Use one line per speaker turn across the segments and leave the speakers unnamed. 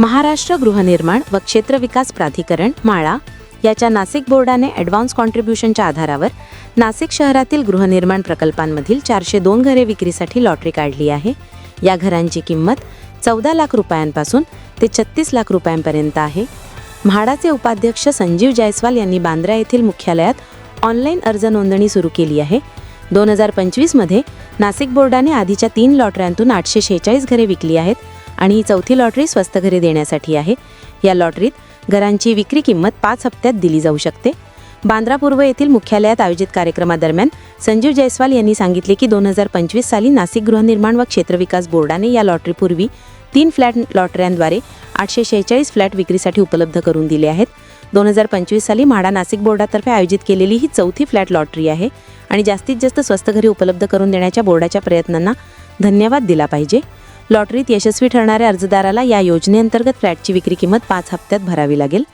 महाराष्ट्र गृहनिर्माण व क्षेत्र विकास प्राधिकरण माळा याच्या नाशिक बोर्डाने ॲडव्हान्स कॉन्ट्रीब्युशनच्या आधारावर नाशिक शहरातील गृहनिर्माण प्रकल्पांमधील चारशे दोन घरे विक्रीसाठी लॉटरी काढली आहे. या घरांची किंमत चौदा लाख रुपयांपासून ते छत्तीस लाख रुपयांपर्यंत आहे. म्हाडाचे उपाध्यक्ष संजीव जायस्वाल यांनी बांद्रा येथील मुख्यालयात ऑनलाईन अर्ज नोंदणी सुरू केली आहे. दोन हजार पंचवीसमध्ये नाशिक बोर्डाने आधीच्या तीन लॉटऱ्यांतून आठशे शेहेचाळीस घरे विकली आहेत. आणि ही चौथी लॉटरी स्वस्त घरे देण्यासाठी आहे. या लॉटरीत घरांची विक्री किंमत पाच हप्त्यात दिली जाऊ शकते. बांद्रा पूर्व येथील मुख्यालयात आयोजित कार्यक्रमादरम्यान संजीव जयस्वाल यांनी सांगितले की दोन हजार पंचवीस साली नाशिक गृहनिर्माण व क्षेत्रविकास बोर्डाने या लॉटरीपूर्वी तीन फ्लॅट लॉटऱ्यांद्वारे आठशे शेहेचाळीस फ्लॅट विक्रीसाठी उपलब्ध करून दिले आहेत. दोन हजार पंचवीस साली म्हाडा नाशिक बोर्डातर्फे आयोजित केलेली ही चौथी फ्लॅट लॉटरी आहे आणि जास्तीत जास्त स्वस्त घरे उपलब्ध करून देण्याच्या बोर्डाच्या प्रयत्नांना धन्यवाद दिला पाहिजे. लॉटरीत यशस्वी ठरणाऱ्या अर्जदाराला या योजनेअंतर्गत फ्लॅटची विक्री किंमत पाच हप्त्यात भरावी लागेल.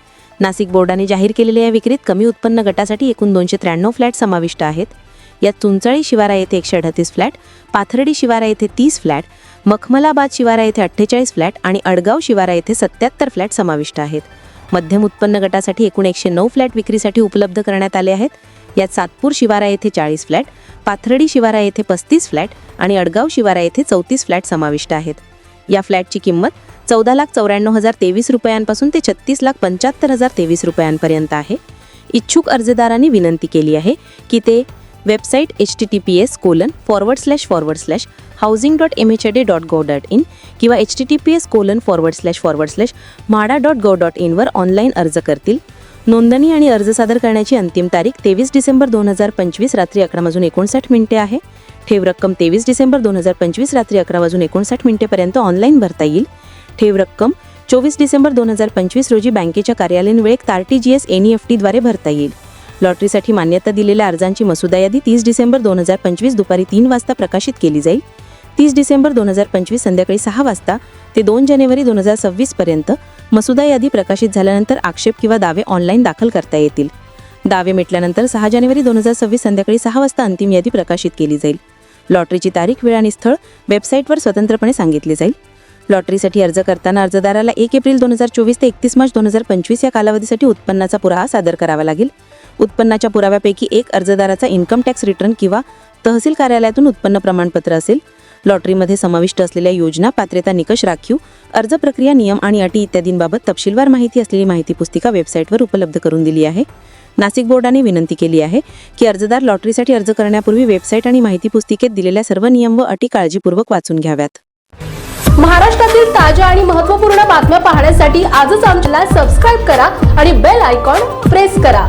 नाशिक बोर्डाने जाहीर केलेल्या या विक्रीत कमी उत्पन्न गटासाठी एकूण दोनशे त्र्याण्णव फ्लॅट समाविष्ट आहेत. यात चुंचाळी शिवारा येथे एकशे अडतीस फ्लॅट पाथर्डी शिवारा येथे तीस फ्लॅट मखमलाबाद शिवारा येथे अठ्ठेचाळीस फ्लॅट आणि अडगाव शिवारा येथे सत्याहत्तर फ्लॅट समाविष्ट आहेत. मध्यम उत्पन्न गटासाठी एकूण एकशे नऊ फ्लॅट विक्रीसाठी उपलब्ध करण्यात आले आहेत. यात सातपूर शिवारा येथे चाळीस फ्लॅट पाथर्डी शिवारा येथे पस्तीस फ्लॅट आणि अडगाव शिवारा येथे चौतीस फ्लॅट समाविष्ट आहेत. या फ्लॅटची किंमत चौदा लाख चौऱ्याण्णव हजार तेवीस रुपयांपासून ते छत्तीस लाख पंच्याहत्तर हजार तेवीस रुपयांपर्यंत आहे. इच्छुक अर्जदारांनी विनंती केली आहे की ते website H T T P S colon forward slash forward slash housing dot M H D dot go dot in किंवा H T T P S colon forward slash forward slash MHADA dot go dot इनवर online अर्ज करतील. नोंदणी आणि अर्ज सादर करण्याची अंतिम तारीख तेवीस डिसेंबर दोन हजार पंचवीस रात्री अकरा वाजून एकोणसाठ मिनिटे आहे. ठेव रक्कम तेवीस डिसेंबर दोन हजार पंचवीस रात्री अकरा वाजून एकोणसाठ मिनिटेपर्यंत ऑनलाईन भरता येईल. ठेव रक्कम चोवीस डिसेंबर दोन हजार पंचवीस रोजी बँकेच्या कार्यालयीन वेळेत R T G S N E F टीद्वारे भरता येईल. लॉटरीसाठी मान्यता दिलेल्या अर्जांची मसुदा यादी तीस डिसेंबर दोन हजार पंचवीस दुपारी तीन वाजता प्रकाशित केली जाईल. तीस डिसेंबर दोन हजार पंचवीस संध्याकाळी सहा वाजता ते दोन जानेवारी दोन हजार सव्वीसपर्यंत मसुदा यादी प्रकाशित झाल्यानंतर आक्षेप किंवा दावे ऑनलाईन दाखल करता येतील. दावे मिटल्यानंतर सहा जानेवारी दोन हजार सव्वीस संध्याकाळी सहा वाजता अंतिम यादी प्रकाशित केली जाईल. लॉटरीची तारीख वेळ आणि स्थळ वेबसाईटवर स्वतंत्रपणे सांगितले जाईल. लॉटरीसाठी अर्ज करताना अर्जदाराला एक एप्रिल दोन हजार चोवीस ते एकतीस मार्च दोन हजार पंचवीस या कालावधीसाठी उत्पन्नाचा पुरावा सादर करावा लागेल. उत्पन्नाच्या पुराव्यापैकी एक अर्जदाराचा इन्कम टॅक्स रिटर्न किंवा तहसील कार्यालयातून उत्पन्न प्रमाणपत्र असेल. लॉटरीमध्ये समाविष्ट असलेल्या योजना पात्रता निकष राखीव अर्ज प्रक्रिया नियम आणि अटी इत्यादींबाबत तपशीलवार माहिती असलेली माहिती पुस्तिका वेबसाईटवर उपलब्ध करून दिली आहे. नाशिक बोर्डाने विनंती केली आहे की अर्जदार लॉटरीसाठी अर्ज करण्यापूर्वी वेबसाईट आणि माहिती पुस्तिकेत दिलेल्या सर्व नियम व अटी काळजीपूर्वक वाचून घ्याव्यात.
महाराष्ट्रातील ताज्या आणि महत्त्वपूर्ण बातम्या पाहण्यासाठी आजच आमच्याला सबस्क्राईब करा आणि बेल आयकॉन प्रेस करा.